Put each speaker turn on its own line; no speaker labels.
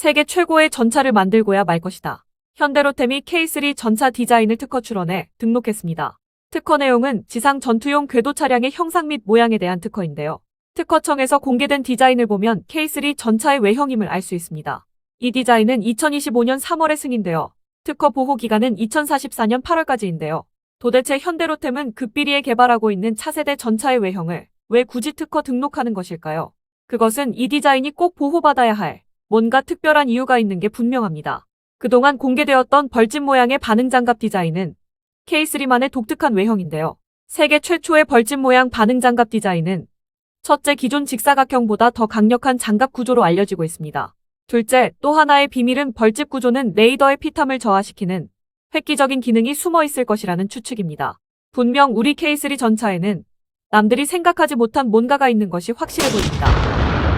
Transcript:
세계 최고의 전차를 만들고야 말 것이다. 현대로템이 K3 전차 디자인을 특허 출원해 등록했습니다. 특허 내용은 지상 전투용 궤도 차량의 형상 및 모양에 대한 특허인데요. 특허청에서 공개된 디자인을 보면 K3 전차의 외형임을 알 수 있습니다. 이 디자인은 2025년 3월에 승인되어 특허 보호 기간은 2044년 8월까지인데요. 도대체 현대로템은 급비리에 개발하고 있는 차세대 전차의 외형을 왜 굳이 특허 등록하는 것일까요? 그것은 이 디자인이 꼭 보호받아야 할 뭔가 특별한 이유가 있는 게 분명합니다. 그동안 공개되었던 벌집 모양의 반응장갑 디자인은 K3만의 독특한 외형인데요. 세계 최초의 벌집 모양 반응장갑 디자인은 첫째 기존 직사각형보다 더 강력한 장갑 구조로 알려지고 있습니다. 둘째, 또 하나의 비밀은 벌집 구조는 레이더의 피탐을 저하시키는 획기적인 기능이 숨어 있을 것이라는 추측입니다. 분명 우리 K3 전차에는 남들이 생각하지 못한 뭔가가 있는 것이 확실해 보입니다.